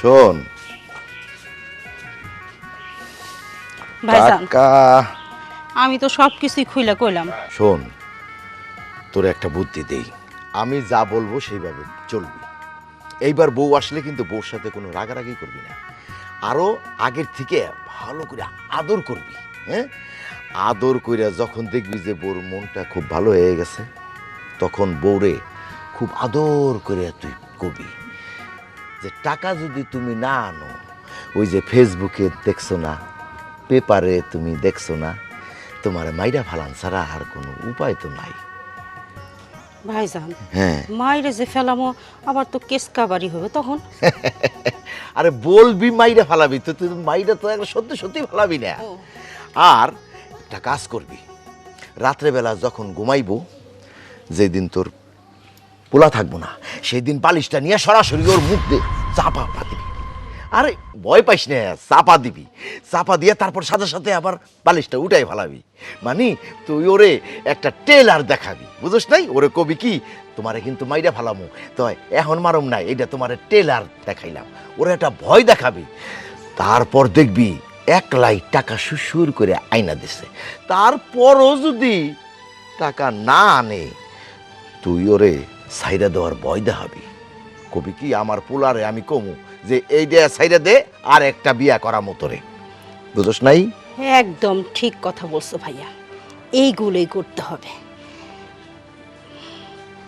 শোন। ভাইজান। টাকা। আমি তো সব কিছুই খুইলা কইলাম। শোন তোর একটা বুদ্ধি দেই। আমি যা বলব সেইভাবে চলবি। এইবার বউ আসলে কিন্তু বউর সাথে কোনো রাগারাগি করবি না। আরও আগের থেকে ভালো করে আদর করবি হ্যাঁ? আদর কইরা যখন দেখবি যে বউর মনটা খুব ভালো হয়ে গেছে তখন বউরে খুব আদর করে তুই কবি যে টাকা যদি তুমি না আনো ওই যে ফেসবুকে দেখছ না পেপারে তুমি দেখছ না তোমার মাইরা ফালান ছাড়া আর কোনো উপায় তো নাই। ভাইজান হ্যাঁ। মাইরে যে ফেলামো আবার তো কেস কাবারি হবে তখন। আরে বলবি মাইরা ফালাবি তো তুই মাইরা তো একবার সত্যি সত্যি ফালাবি না। আর একটা কাজ করবি রাত্রেবেলা যখন ঘুমাইবো যেদিন তোর পোলা থাকব না। সেই দিন পালিশটা নিয়ে সরাসরি ওর মুখ দিয়ে চাপা পা দিবি। আরে, ভয় পাইস না, চাপা দিবি। চাপা দিয়ে তারপর সাথে সাথে আবার পালিশটা উঠাই ফালাবি। মানে তুই ওরে একটা টেলার দেখাবি। বুঝছ নাই? ওরে কবি কি? তোমারে কিন্তু মাইরা ফালামু। তো এখন মারুম নাই এটা তোমারে টেলার দেখাইলাম। ওরে একটা ভয় দেখাবি। তারপর দেখবি এক লাই টাকা সুসুর করে আয়না দিছে। তারপরও যদি টাকা না আনে, তুই ওরে সাইরা দেওয়ার ভয় দেখাবি। কবি কি আমার পোলারে আমি কমু যে এই দেয়া সাইরা দে আর একটা বিয়া করা মতো রে। বুঝোস নাই? একদম ঠিক কথা বলছো ভাইয়া। এইগুলোই করতে হবে।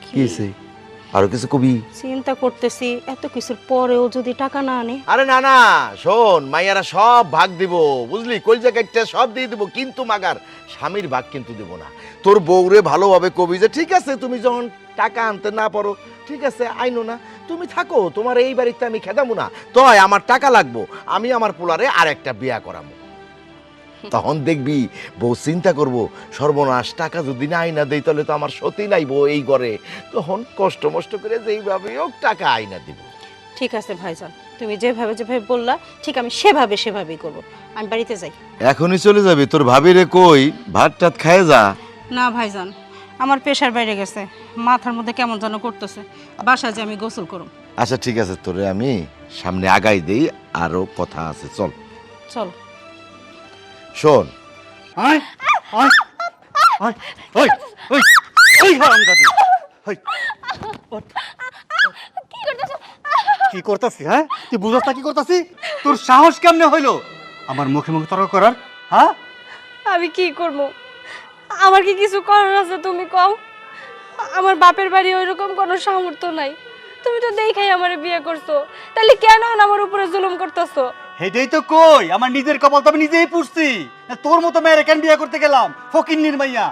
কি আরও কিছু কবি? চিন্তা করতেছি এত কিছুর পরেও যদি টাকা না আনে। আরে না না শোন মাইয়ারা সব ভাগ দিব বুঝলি? কলজা কাটতে সব দিয়ে দিব কিন্তু মাগার স্বামীর ভাগ কিন্তু দিব না। তোর বউরে ভালোভাবে কবি যে ঠিক আছে তুমি যখন টাকা আনতে না পারো ঠিক আছে আইনো না। তুমি থাকো তোমার এই বাড়িতে আমি খেদামু না। তয় আমার টাকা লাগবো আমি আমার পোলারে আর একটা বিয়া করামু। তখন দেখবি বউ চিন্তা করব সর্বনাশ টাকা যদি না আইনা দেই তাহলে তো আমার সতী নাইব এই ঘরে। তখন কষ্ট মষ্ট করে যেইভাবে হোক টাকা আইনা দিব। ঠিক আছে ভাইজান তুমি যেভাবে যেভাবে বললা ঠিক আমি সেভাবে সেভাবেই করব। আমি বাড়িতে যাই। এখনই চলে যাবি তোর ভাবিরে কই ভাত টাত খায় যা। না ভাইজান আমার পেশার বাইরে গেছে মাথার মধ্যে কেমন যেন করতেছে বাসা যে আমি গোসল করুম। আচ্ছা ঠিক আছে তোরে আমি সামনে আগাই দেই আরও কথা আছে চল। চল। শোন। আয় আয় আয় ওই ওই ওই হারামজাদি। ওই কি করতাছি হ্যাঁ? তুই বুঝস না কি করতাছি? তোর সাহস কেমনে হইল? আমার মুখে মুখে তর্ক করার হ্যাঁ? আমি কি করব? আমার কি কিছু করার আছে তুমি কও? আমার বাপের বাড়ি ওইরকম কোনো সামর্থ্য নাই। তুমি তো দেখাই আমার বিয়ে করছ। তাহলে কেন আমার উপরে জুলুম করতেছো? হেটাই তো কই? আমার নিজের কপাল তো আমি নিজেই পুষছি। না তোর মতো মেয়ের কেন বিয়ে করতে গেলাম? ফকির নির্মাইয়া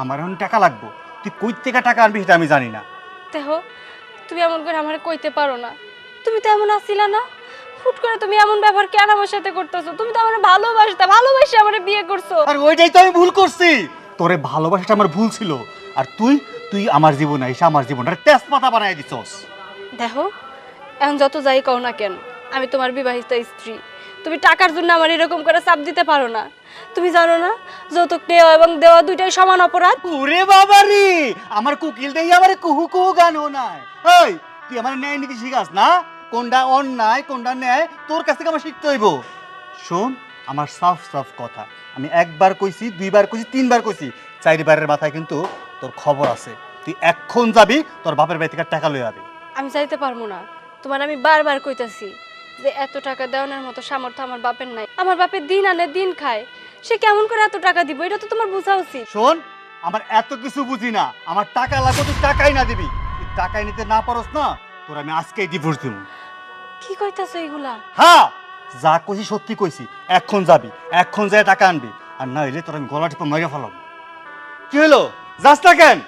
আমার এখন টাকা লাগবো। তুই কই থেকে টাকা আনবি সেটা আমি জানি না। দেখো তুমি এমন করে আমার কইতে পারো না। তুমি তো এমন আসিলা না। হুট করে তুমি এমন ব্যবহার কেন আমার সাথে করতেছো? তুমি তো আমার ভালোবাসতা ভালোবাসে আমার বিয়ে করছ। আর ওইটাই তো আমি ভুল করছি। তোরে ভালোবাসাটা আমার ভুল ছিল। আর তুই তুই আমার জীবন এসে আমার জীবনটা তেজ পাতা বানাই দিছস। দেখো এখন যত যাই কও না কেন আমি তোমার বিবাহিত স্ত্রী। তুমি টাকার জন্য আমার এরকম করে চাপ দিতে পারো না। তুমি জানো না যৌতুক নেওয়া এবং দেওয়া দুইটাই সমান অপরাধ? ওরে বাবা রে আমার কুকিল দেই আমার কুহু কুহু গান নাই। এই তুই আমার ন্যায় নীতি শিখাস না? কোনটা অন্যায় কোনটা ন্যায় তোর কাছ থেকে আমার শিখতে হইব। শোন আমার সাফ সাফ কথা। আমি একবার কইছি দুইবার কইছি তিনবার কইছি। চারিবারের মাথায় কিন্তু তোর খবর আছে। তুই এখন যাবি তোর বাপের বাড়ি থেকে টাকা লয়ে যাবি আমি চাইতে পারব না। তোমার আমি বারবার কইতাছি যে এত টাকা দেওয়ানোর মতো সামর্থ্য আমার বাপের নাই। আমার বাপের দিন আনে দিন খায়। সে কেমন করে এত টাকা দিব? এটা তো তোমার বোঝা উচিত। শোন আমার এত কিছু বুঝি না। আমার টাকা লাগবে তুই টাকাই না দিবি। তুই টাকাই নিতে না পারস না তোর আমি আজকেই ডিভোর্স দিব। কি কইতাছো এগুলা? হ্যাঁ যা কইছি সত্যি কইছি। এখন যাবি এখন যায় টাকা আনবি। আর না হইলে তোর আমি গলা টিপে মেরে ফেলাম কি হলো যাস না কেন?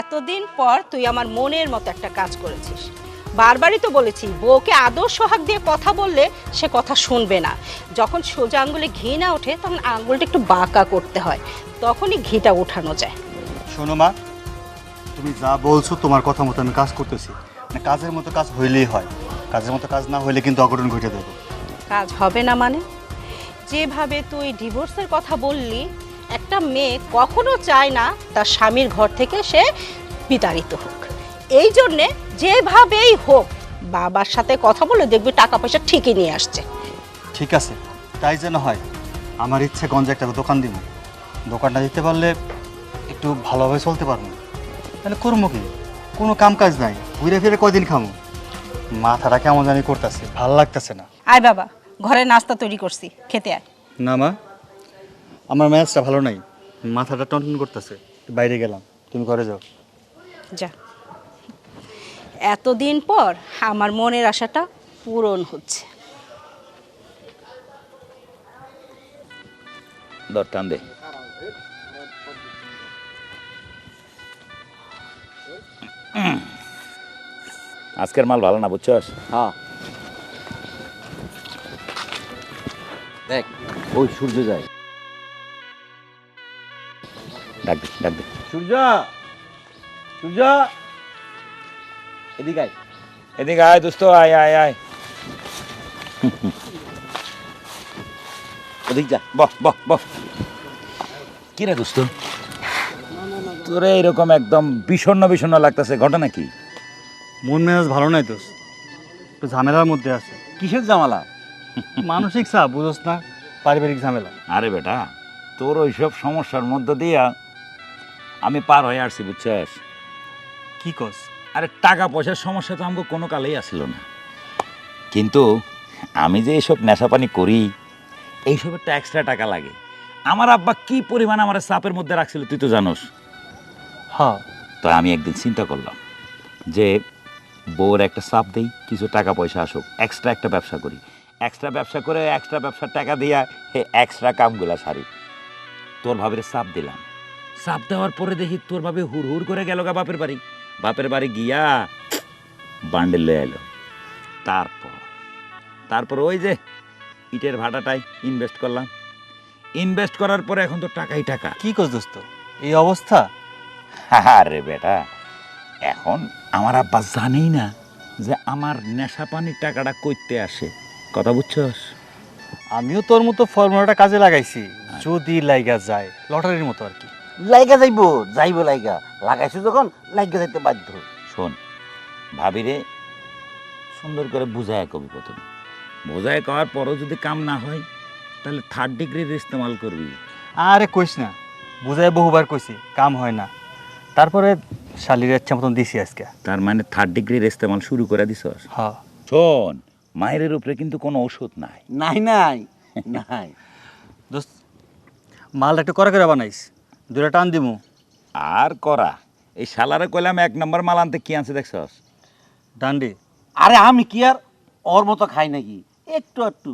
এতদিন পর তুই আমার মনের মতো একটা কাজ করেছিস। বারবারই তো বলেছি বউকে আদর সোহাগ দিয়ে কথা বললে সে কথা শুনবে না। যখন সোজা আঙ্গুলে ঘি না ওঠে তখন আঙ্গুলটা একটু বাঁকা করতে হয়। তখনই ঘিটা ওঠানো যায়। শোনো মা তুমি যা বলছো তোমার কথা মতো আমি কাজ করতেছি। মানে কাজের মতো কাজ হইলেই হয়। কাজের মতো কাজ না হইলে কিন্তু অঘটন ঘটে দেবো কাজ হবে না মানে? যেভাবে তুই ডিভোর্সের কথা বললি একটা মেয়ে কখনো চায় না তার স্বামীর ঘর থেকে সে বিতাড়িত হোক। এই জন্যে যেভাবেই হোক বাবার সাথে কথা বলে দেখবি টাকা পয়সা ঠিকই নিয়ে আসছে। ঠিক আছে তাই যেন হয়। আমার ইচ্ছে গঞ্জে একটা দোকান দিব দোকানটা দিতে পারলে একটু ভালোভাবে চলতে পারব তাহলে করব কি? কোনো কাম কাজ নাই। ঘুরে ফিরে কয়দিন খামো? মাথাটা কেমন জানি করতেছে ভালো লাগতেছে না। আয় বাবা ঘরে নাস্তা তৈরি করছি। খেতে আয়। না মা আমার ম্যাচটা ভালো নাই। মাথাটা টনটন করতেছে। বাইরে গেলাম। তুমি ঘরে যাও। যা। এতদিন পর আমার মনের আশাটা পূরণ হচ্ছে। দর টান দে। আজকের মাল ভালো না বুঝছস? হ্যাঁ। দেখ ওই সূর্য যায়। ডাক দে ডাক সূর্য সূর্য। এদিকে আয়। এদিকে আয় দোস্ত আয় আয় আয়। ওদিক যা। বহ বহ বহ। কি রে দোস্ত? তোরে এরকম একদম বিষণ্ণ বিষণ্ণ লাগতেছে ঘটনা কি? মন মেজাজ ভালো নাই তো একটু ঝামেলার মধ্যে আছে। কিসের জামালা মানসিক চাপ বুঝোস না। পারিবারিক ঝামেলা। আরে বেটা তোর ওইসব সমস্যার মধ্যে দিয়া আমি পার হয়ে আসছি বুঝছস? কি কস? আরে টাকা পয়সার সমস্যা তো আমাকে কোনো কালেই আসছিল না। কিন্তু আমি যে এইসব নেশাপানি করি এইসবের তো এক্সট্রা টাকা লাগে। আমার আব্বা কি পরিমাণ আমার চাপের মধ্যে রাখছিল তুই তো জানোস? হ্যাঁ। তো আমি একদিন চিন্তা করলাম যে বউর একটা চাপ দেই কিছু টাকা পয়সা আসুক এক্সট্রা একটা ব্যবসা করি। এক্সট্রা ব্যবসা করে এক্সট্রা ব্যবসার টাকা দিয়া হে এক্সট্রা কামগুলা সারি। তোর ভাবের চাপ দিলাম। চাপ দেওয়ার পরে দেখি তোর ভাবে হুড় হুড় করে গেল গা বাপের বাড়ি। বাপের বাড়ি গিয়া বান্ডেল লয়ে এলো। তারপর তারপর ওই যে ইটের ভাড়াটাই ইনভেস্ট করলাম। ইনভেস্ট করার পরে এখন তো টাকাই টাকা। কি কস দোস্ত? এই অবস্থা? আরে বেটা এখন আমার আব্বা জানেই না যে আমার নেশা পানির টাকাটা কইতে আসে। কথা বুঝছস? আমিও তোর মতো ফর্মুলাটা কাজে লাগাইছি। যদি লাইগা যায় লটারির মতো আর কি। লাইগা যাইব যাইব লাইগা। লাগাইছো যখন লাইগা যাইতে বাধ্য। শোন ভাবিরে সুন্দর করে বুঝায় কবি প্রথমে। বোঝায় কওয়ার পরও যদি কাম না হয় তাহলে থার্ড ডিগ্রির ইস্তেমাল করবি। আরে কইস না বুঝাই বহুবার কইছি কাম হয় না। তারপরে শালির ইচ্ছা মতন দিছি আজকে। তার মানে থার্ড ডিগ্রির ইস্তেমাল শুরু করে দিছস? হ্যাঁ শোন মায়ের উপরে কিন্তু কোনো ওষুধ নাই। নাই নাই নাই। দোস্ত মাল একটু করে করে বানাইস। দুটা টান দিমু। আর করা। এই শালারে কইলাম এক নম্বর মাল আনতে কি আনছে দেখছস? ডান্ডি। আরে আমি কি আর ওর মতো খাই নাকি? একটু একটু।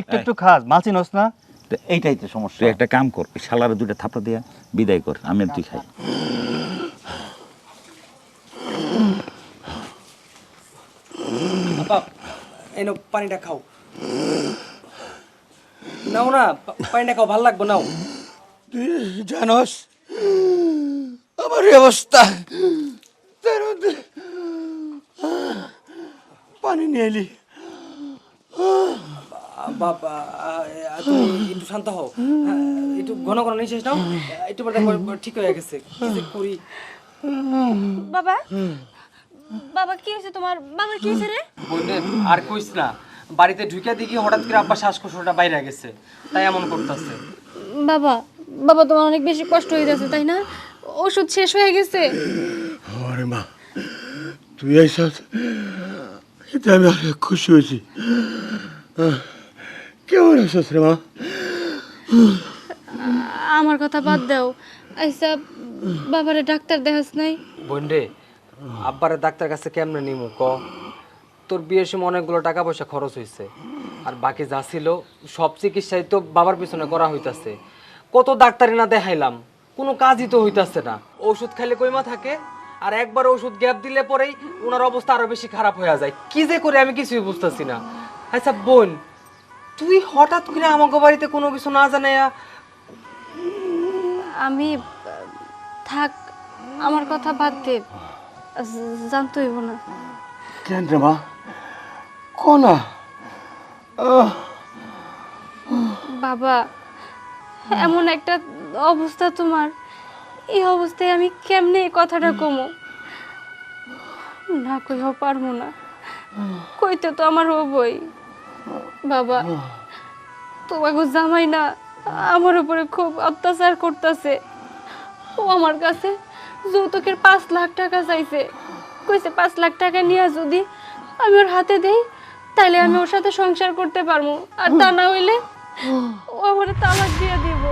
একটু একটু খাস মাল চিনস না? তো এইটাই তো সমস্যা। তুই একটা কাম কর ওই শালারে দুটো থাপড়া দিয়া বিদায় কর আমি আর তুই খাই। এই নাও পানিটা খাও। নাও না পানিটা খাও ভালো লাগবে নাও। জানোস? আমার অবস্থা। পানি নিয়ে এলি। তুমি একটু শান্ত হও। হ্যাঁ, একটু ঘন ঘন নিঃশ্বাস নাও। একটু ঠিক হয়ে গেছে। করি। বাবা বাবা কি হয়েছে তোমার? বাবার কি হয়েছে রে? আর কইস না বাড়িতে ঢুকে দেখি হঠাৎ করে আব্বা শ্বাসকষ্টটা বাইরে গেছে। তাই এমন করতেছে। বাবা বাবা তোমার অনেক বেশি কষ্ট হয়ে যাচ্ছে তাই না? ওষুধ শেষ হয়ে গেছে। আরে মা তুই এইসব এতে আমি অনেক খুশি হয়েছি। কেমন আছিস রে মা? আমার কথা বাদ দাও। আইসা বাবারে ডাক্তার দেখাস নাই। বোন রে আব্বারে ডাক্তার কাছে কেমনে নিমু ক? তোর বিয়ের সময় অনেকগুলো টাকা পয়সা খরচ হয়েছে আর বাকি যা ছিল সব চিকিৎসাই তো বাবার পিছনে করা হইতাছে। কত ডাক্তারি না দেখাইলাম। কোনো কাজই তো হইতাছে না। ওষুধ খাইলে কইমা থাকে আর একবার ওষুধ গ্যাপ দিলে পরেই ওনার অবস্থা আরও বেশি খারাপ হয়ে যায়। কি যে করে আমি কিছুই বুঝতেছি না। আচ্ছা বোন তুই হঠাৎ করে আমাকে বাড়িতে কোনো কিছু না জানাইয়া আমি থাক আমার কথা বাদ দে। জানতে হইব না। কেন রে মা? কোনা বাবা এমন একটা অবস্থা তোমার। এই অবস্থায় আমি কেমনে এই কথাটা কমো? না কইও পারব না। কইতে তো আমার হবই। বাবা তোমাকে জামাই না আমার উপরে খুব অত্যাচার করতেছে। ও আমার কাছে যৌতুকের পাঁচ লাখ টাকা চাইছে। কইছে পাঁচ লাখ টাকা নিয়ে যদি আমি ওর হাতে দেই তাহলে আমি ওর সাথে সংসার করতে পারব। আর তা না হইলে ও আমার তালাক দিয়ে দিব।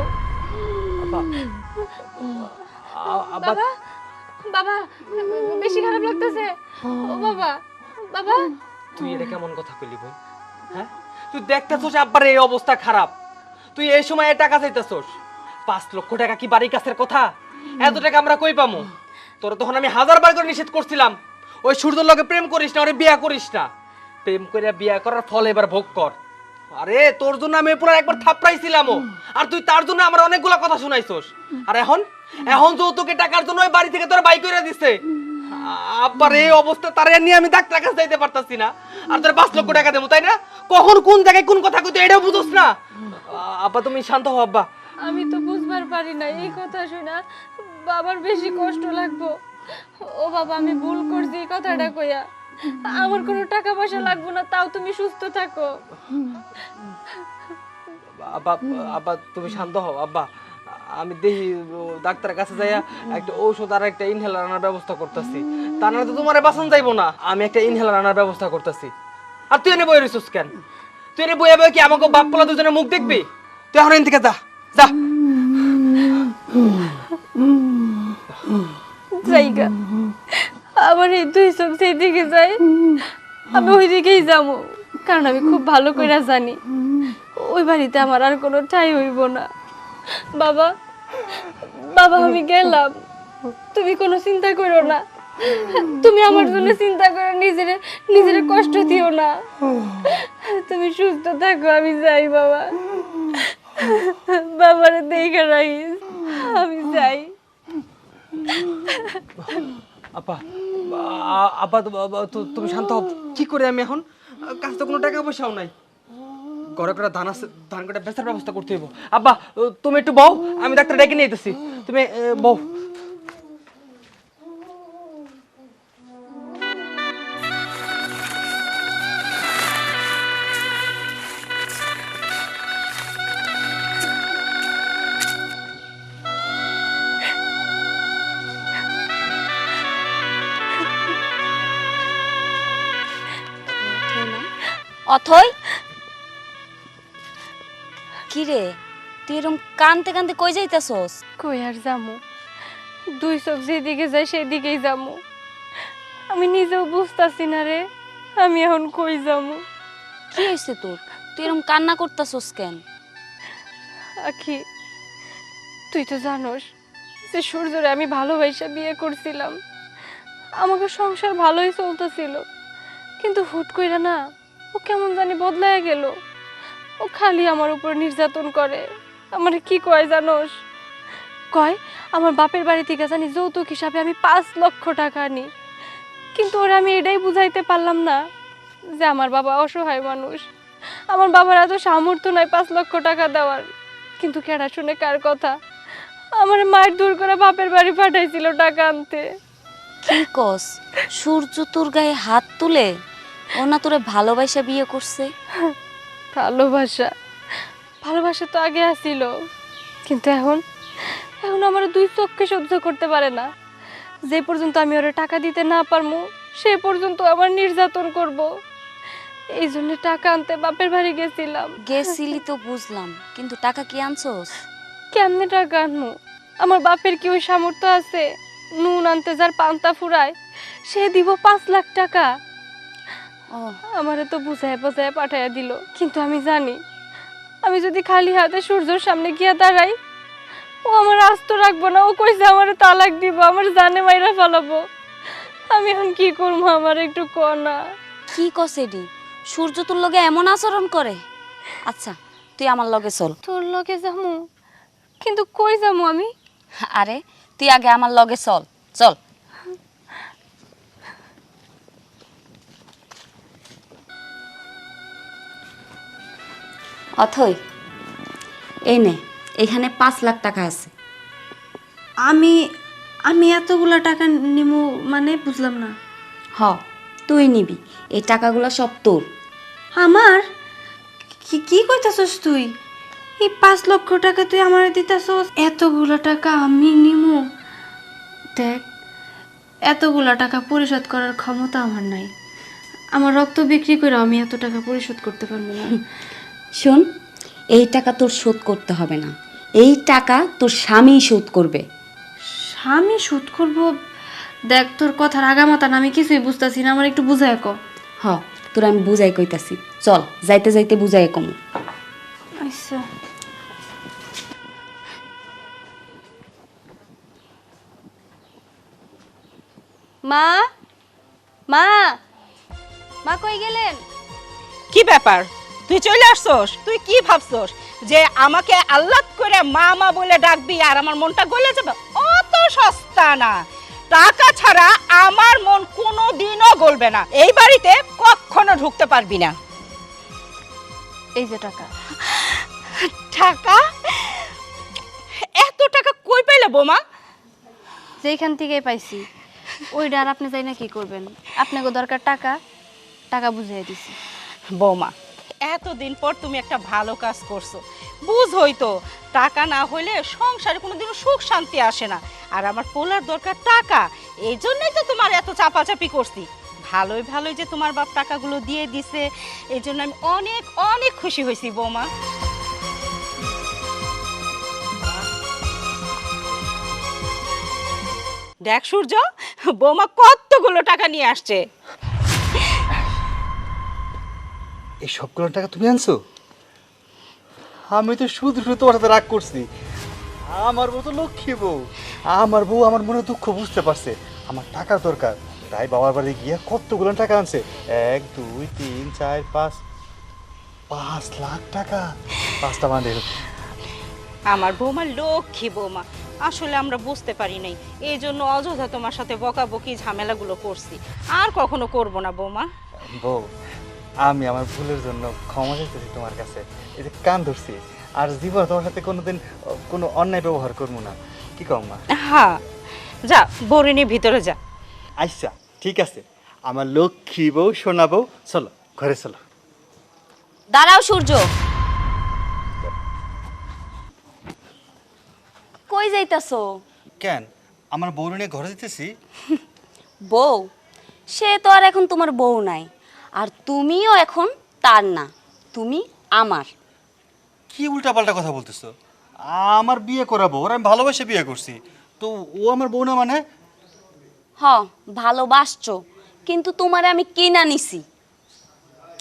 বাবা। বাবা বেশি খারাপ লাগতেছে। ও বাবা বাবা। তুই এটা কেমন কথা কইলি বোন? হ্যাঁ? তুই দেখতেছস আব্বার এই অবস্থা খারাপ। তুই এই সময় টাকা চাইতেছস। পাঁচ লক্ষ টাকা কি বাড়ির কাছের কথা? এত টাকা আমরা কই পামু? তোর তখন আমি হাজার বার করে নিষেধ করছিলাম। ওই সূর্যর লগে প্রেম করিস না ওরে বিয়া করিস না। প্রেম করে বিয়া করার ফল এবার ভোগ কর। আরে, তোর জন্য আমি পুরো একবার থাপড়াইছিলামও। আর তুই তার জন্য আমার অনেকগুলা কথা শুনাইছস। আর এখন? এখন যৌতুকে টাকার জন্য বাড়ি থেকে তোর বাই করে দিছে। আব্বার এই অবস্থা তারে নিয়ে আমি ডাক্তার কাছে যাইতে পারতাছি না। আর তোর পাঁচ লক্ষ টাকা দেবো, তাই না? কখন কোন জায়গায় কোন কথা কইতে এটাও বুঝোস না। আব্বা, তুমি শান্ত হও, আব্বা। আমি তো বুঝবার পারি না এই কথা শোনা বাবার বেশি কষ্ট লাগবো। ও বাবা, আমি ভুল করছি এই কথাটা কইয়া। আমার কোনো টাকা পয়সা লাগবো না তাও তুমি সুস্থ থাকো। আব্বা আব্বা তুমি শান্ত হও আব্বা। আমি দেখি ডাক্তারের কাছে যাইয়া একটা ঔষধ আর একটা ইনহেলার আনার ব্যবস্থা করতেছি। তা না তো তোমার বাসন যাইবো না। আমি একটা ইনহেলার আনার ব্যবস্থা করতেছি। আর তুই এনে বই রইছিস কেন? তুই এনে বইয়া বই কি আমাকে বাপ পোলা দুজনে মুখ দেখবি? তুই এখন এন থেকে যা যা। জায়গা। আমার এই দুই চোখ সেই দিকে যায়, আমি ওই দিকেই যাব। কারণ আমি খুব ভালো করে জানি, ওই বাড়িতে আমার আর কোনো ঠাই হইব না। বাবা বাবা, আমি গেলাম। তুমি কোনো চিন্তা করো না। তুমি আমার জন্য চিন্তা করো, নিজের নিজের কষ্ট দিও না। তুমি সুস্থ থাকো, আমি যাই, বাবা। বাবারে দেখে রাখিস, আমি যাই। আপা আপা তুমি শান্ত হও। কি করে আমি এখন? কাছে তো কোনো টাকা পয়সাও নাই। ঘরে করে ধান আছে, ধান কটা বেচার ব্যবস্থা করতে হইব। আব্বা তুমি একটু বউ, আমি ডাক্তার ডেকে নিয়ে যেতেছি তুমি বউ। অথই? কি রে তুই এরকম কানতে কানতে কই যাইতাছস? কই আর যামু? দুই চোখ যেদিকে যায় সেদিকেই যামু। আমি নিজেও বুঝতাছি না রে আমি এখন কই যামু? কি হয়েছে তোর? তুই এরকম কান্না করতাছস কেন? আখি তুই তো জানোস যে সূর্যরে আমি ভালোবাসা বিয়ে করছিলাম। আমাকে সংসার ভালোই চলতেছিল। কিন্তু হুট কইরা না ও কেমন জানি বদলায় গেল। ও খালি আমার উপর নির্যাতন করে। আমার কি কয় জানোস? কয়, আমার বাপের বাড়ি থেকে জানি যৌতুক হিসাবে আমি পাঁচ লক্ষ টাকা আনি। কিন্তু ওরা আমি এটাই বুঝাইতে পারলাম না যে আমার বাবা অসহায় মানুষ। আমার বাবার এত সামর্থ্য নাই পাঁচ লক্ষ টাকা দেওয়ার। কিন্তু কেডা শুনে কার কথা? আমার মায়ের দূর করে বাপের বাড়ি পাঠাইছিল টাকা আনতে। কি কস? সূর্য তোর গায়ে হাত তুলে? ও না তোরে ভালোবাসা বিয়ে করছে। ভালোবাসা। ভালোবাসা তো আগে আসিল। কিন্তু এখন এখন আমার দুই চোখকে সহ্য করতে পারে না। যে পর্যন্ত আমি ওরা টাকা দিতে না পারব সে পর্যন্ত আমার নির্যাতন করব। এই জন্য টাকা আনতে বাপের বাড়ি গেছিলাম। গেছিলি তো বুঝলাম কিন্তু টাকা কি আনছস? কেমনে টাকা আনব আমার বাপের কি ওই সামর্থ্য আছে? নুন আনতে যার পান্তা ফুরায় সে দিব পাঁচ লাখ টাকা। আমারে তো বুঝায় বুঝায় পাঠাইয়া দিল কিন্তু আমি জানি। আমি যদি খালি হাতে সূর্যর সামনে গিয়া দাঁড়াই ও আমার আস্ত রাখব না ও কইছে আমার তালাক দিব আমার জানে মাইরা ফেলাবো। আমি এখন কি করব আমার একটু কনা কি কসেডি সূর্য তোর লগে এমন আচরণ করে? আচ্ছা তুই আমার লগে চল। তোর লগে যামু? কিন্তু কই যামু আমি? আরে তুই আগে আমার লগে চল চল। অথই এই নে এখানে পাঁচ লাখ টাকা আছে। আমি আমি এতগুলা টাকা নিমু মানে বুঝলাম না। হ তুই নিবি এই টাকাগুলো সব তোর। আমার? কি কি কইতাছস তুই? এই পাঁচ লক্ষ টাকা তুই আমার দিতাছস এতগুলো টাকা আমি নিমু। দেখ এতগুলো টাকা পরিশোধ করার ক্ষমতা আমার নাই। আমার রক্ত বিক্রি করে আমি এত টাকা পরিশোধ করতে পারব না। শোন এই টাকা তোর শোধ করতে হবে না। এই টাকা তোর স্বামী শোধ করবে। স্বামী শোধ করব? দেখ তোর কথার আগামাতা না আমি কিছুই বুঝতাছি না আমার একটু বুঝায় কো। হ তোর আমি বুঝাই কইতাছি। চল যাইতে যাইতে বুঝাই কম। আচ্ছা। মা মা মা কই গেলেন? কি ব্যাপার? তুই চলে আসছস? তুই কি ভাবছস? যে আমাকে আল্লাদ করে মা মা বলে ডাকবি আর আমার মনটা গলে যাবে? অত সস্তা না। টাকা ছাড়া আমার মন কোনো দিনও গলবে না। এই বাড়িতে কখনো ঢুকতে পারবি না। এই যে টাকা। টাকা? এত টাকা কই পাইলে বোমা? যেখান থেকে পাইছি। ওইটা আর আপনি যাই না কি করবেন? আপনাকে দরকার টাকা টাকা বুঝিয়ে দিছি। বৌমা এতদিন পর তুমি একটা ভালো কাজ করছ। বুঝ তো, টাকা না হইলে সংসারে কোনোদিনও সুখ শান্তি আসে না। আর আমার পোলার দরকার টাকা, এই জন্যই তো তোমার এত চাপাচাপি করছি। ভালোই ভালোই যে তোমার বাপ টাকাগুলো দিয়ে দিছে, এই জন্য আমি অনেক অনেক খুশি হয়েছি বৌমা। দেখ সূর্য, বৌমা কতগুলো টাকা নিয়ে আসছে। এই সবগুলো টাকা তুমি আনছো? আমি তো শুধু শুধু তোমার সাথে রাগ করছি। আমার বউ তো লক্ষ্মী বউ। আমার বউ আমার মনে দুঃখ বুঝতে পারছে। আমার টাকার দরকার। তাই বাবার বাড়ি গিয়ে কতগুলো টাকা আনছে? এক দুই তিন চার পাঁচ। পাঁচ লাখ টাকা। পাঁচটা বান্ধে আমার বৌমা লক্ষ্মী বৌমা। আসলে আমরা বুঝতে পারি নাই। এই জন্য অযথা তোমার সাথে বকাবকি ঝামেলাগুলো করছি। আর কখনো করব না বৌমা। বউ আমি আমার ভুলের জন্য ক্ষমা চাইতেছি তোমার কাছে। এই যে কান ধরছি আর জীবন তোমার সাথে কোনোদিন কোনো অন্যায় ব্যবহার করব না। কি কম মা? হ্যাঁ যা বরিনি ভিতরে যা। আচ্ছা ঠিক আছে। আমার লক্ষ্মী বউ সোনা বউ চলো ঘরে চলো। দাঁড়াও সূর্য। কই যাইতাছো? কেন? আমার বউ নিয়ে ঘরে দিতেছি বউ? সে তো আর এখন তোমার বউ নাই। আর তুমিও এখন তার না তুমি আমার। কি উল্টাপাল্টা কথা বলতেছো? আমার বিয়ে করাবো ওরা আমি ভালোবাসে বিয়ে করছি। তো ও আমার বউ না মানে? হ ভালোবাসছো কিন্তু তোমারে আমি কিনা নিছি।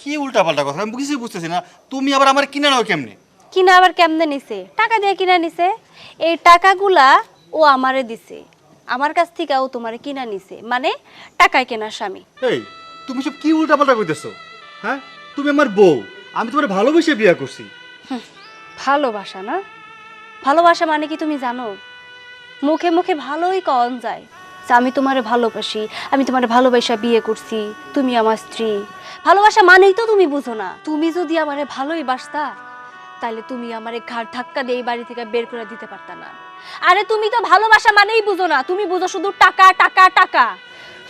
কি উল্টাপাল্টা কথা? আমি কিছুই বুঝতেছি না। তুমি আবার আমার কিনে নাও কেমনে? কিনা আবার কেমনে নিছে? টাকা দিয়ে কিনা নিছে? এই টাকাগুলা ও আমারে দিছে। আমার কাছ থেকে ও তোমারে কিনা নিছে। মানে টাকায় কেনার স্বামী। এই তুমি সব কি উল্টাপাল্টা করতেছো হ্যাঁ? তুমি আমার বউ, আমি তোমার ভালোবেসে বিয়ে করছি। ভালোবাসা না? ভালোবাসা মানে কি তুমি জানো? মুখে মুখে ভালোই কন যায় যে আমি তোমারে ভালোবাসি, আমি তোমার ভালোবাসা বিয়ে করছি, তুমি আমার স্ত্রী। ভালোবাসা মানেই তো তুমি বুঝো না। তুমি যদি আমারে ভালোই বাসতা তাহলে তুমি আমারে ঘাট ধাক্কা দিয়ে বাড়ি থেকে বের করে দিতে পারতা না। আরে তুমি তো ভালোবাসা মানেই বুঝো না। তুমি বুঝো শুধু টাকা টাকা টাকা।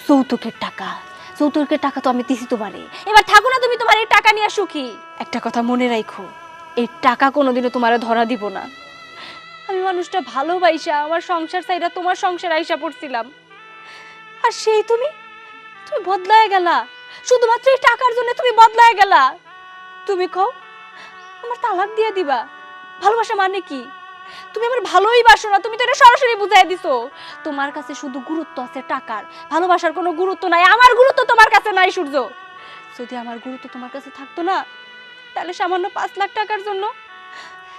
যৌতুকের টাকা। যৌতুকের টাকা তো আমি দিছি তোমারে। এবার থাকো না তুমি তোমার এই টাকা নিয়ে সুখী। একটা কথা মনে রাখো এই টাকা কোনোদিনও তোমারে ধরা দিব না। আমি মানুষটা ভালোবাসা আমার সংসার চাইরা তোমার সংসার আইসা পড়ছিলাম। আর সেই তুমি তুমি বদলায় গেলা। শুধুমাত্র এই টাকার জন্য তুমি বদলায় গেলা। তুমি কও আমার তালাক দিয়ে দিবা। ভালোবাসা মানে কি? তুমি আমার ভালোই বাসো না, তুমি তো এটা সরাসরি বুঝাই দিছো। তোমার কাছে শুধু গুরুত্ব আছে টাকার, ভালোবাসার কোনো গুরুত্ব নাই, আমার গুরুত্ব তোমার কাছে নাই, সূর্য। যদি আমার গুরুত্ব তোমার কাছে থাকতো না, তাহলে সামান্য পাঁচ লাখ টাকার জন্য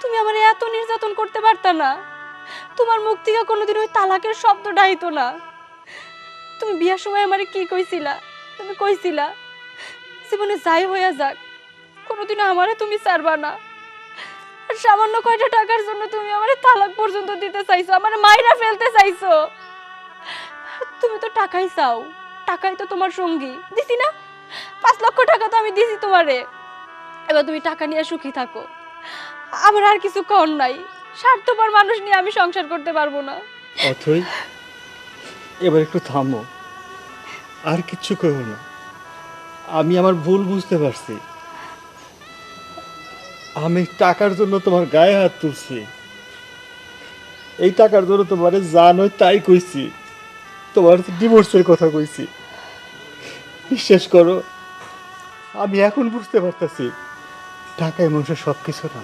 তুমি আমার এত নির্যাতন করতে পারতা না। তোমার মুখ থেকে কোনোদিন ওই তালাকের শব্দ ডাইতো না। তুমি বিয়ার সময় আমারে কি কইছিলা? তুমি কইছিলা, জীবনে যাই হইয়া যাক, কোনোদিনও আমারে তুমি ছাড়বা না। আর সামান্য কয়টা টাকার জন্য তুমি আমারে তালাক পর্যন্ত দিতে চাইছো, আমার মাইরা ফেলতে চাইছো? তুমি তো টাকাই চাও, টাকাই তো তোমার সঙ্গী। দিছি না? পাঁচ লক্ষ টাকা তো আমি দিছি তোমারে। এবার তুমি টাকা নিয়ে সুখী থাকো। আমার আর কিছু কর নাই। স্বার্থপর মানুষ নিয়ে আমি সংসার করতে পারব না। অথই, এবার একটু থামো। আর কিচ্ছু করো না। আমি আমার ভুল বুঝতে পারছি। আমি টাকার জন্য তোমার গায়ে হাত তুলছি। এই টাকার জন্য তোমার নয় তাই কইছি। তোমার ডিভোর্সের কথা কইছি। বিশ্বাস করো, আমি এখন বুঝতে পারতেছি টাকায় মানুষের সব কিছু না।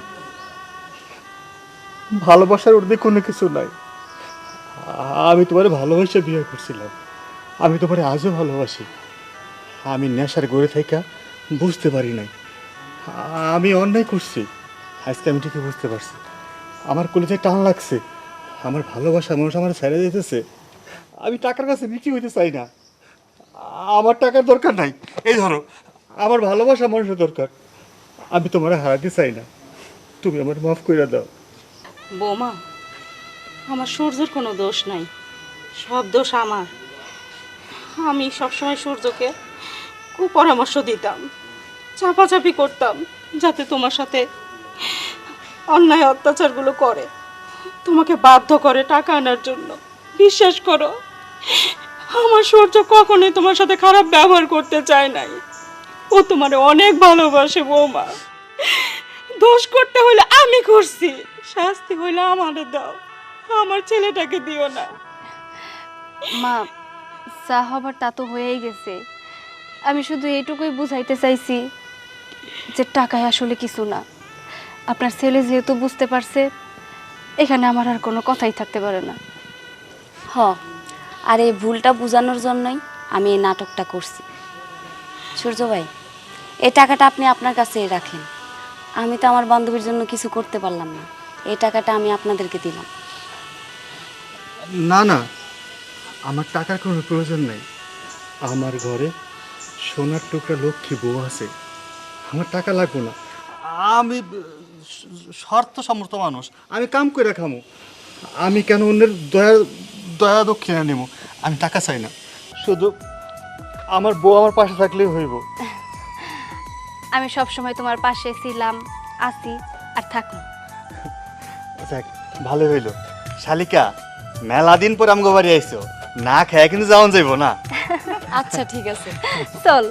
ভালোবাসার ঊর্ধ্বে কোনো কিছু নাই। আমি তোমার ভালোবাসা বিয়ে করছিলাম। আমি তোমার আজও ভালোবাসি। আমি নেশার গড়ে থাকা বুঝতে পারি নাই। আমি অন্যায় করছি। আজকে আমি ঠিকই বুঝতে পারছি। আমার কলিতে টান লাগছে। আমার ভালোবাসা মানুষ আমার ছেড়ে দিতেছে। আমি টাকার কাছে বিক্রি হইতে চাই না। আমার টাকার দরকার নাই। এই ধরো, আমার ভালোবাসা মানুষের দরকার। আমি তোমার হারাতে চাই না। তুমি আমার মাফ করে দাও। বৌমা, আমার সূর্যের কোনো দোষ নাই। সব দোষ আমার। আমি সবসময় সূর্যকে কুপরামর্শ দিতাম। চাপাচাপি করতাম যাতে তোমার সাথে অন্যায় অত্যাচারগুলো করে। তোমাকে বাধ্য করে টাকা আনার জন্য। বিশ্বাস করো, আমার সূর্য কখনোই তোমার সাথে খারাপ ব্যবহার করতে চায় নাই। ও তোমার অনেক ভালোবাসে, বৌমা। দোষ করতে হলে আমি করছি, শাস্তি হইলে আমারে দাও। আমার ছেলেটাকে দিও না। মা, যা হবার তা তো হয়েই গেছে। আমি শুধু এইটুকুই বুঝাইতে চাইছি। যে টাকায় আসলে কিছু না। আপনার ছেলে যেহেতু বুঝতে পারছে এখানে আমার আর কোনো কথাই থাকতে পারে না। হ আর এই ভুলটা বোঝানোর জন্যই আমি এই নাটকটা করছি। সূর্য ভাই এই টাকাটা আপনি আপনার কাছেই রাখেন। আমি তো আমার বান্ধবীর জন্য কিছু করতে পারলাম না। এই টাকাটা আমি আপনাদেরকে দিলাম। না না আমার টাকার কোনো প্রয়োজন নেই। আমার ঘরে সোনার টুকরা লক্ষ্মী বউ আছে। আমার টাকা লাগবে না। আমি শর্ত সমর্থ মানুষ। আমি কাম করে খামো। আমি কেন অন্যের দয়া দয়া দক্ষিণা নেব আমি টাকা চাই না। শুধু আমার বউ আমার পাশে থাকলেই হইব। আমি সব সময় তোমার পাশে ছিলাম আছি আর থাকব। যাক ভালো হইল। শালিকা মেলা দিন পর আমগো বাড়ি আইছো। না খেয়ে কিন্তু যাওয়া যাইব না। আচ্ছা ঠিক আছে। চল।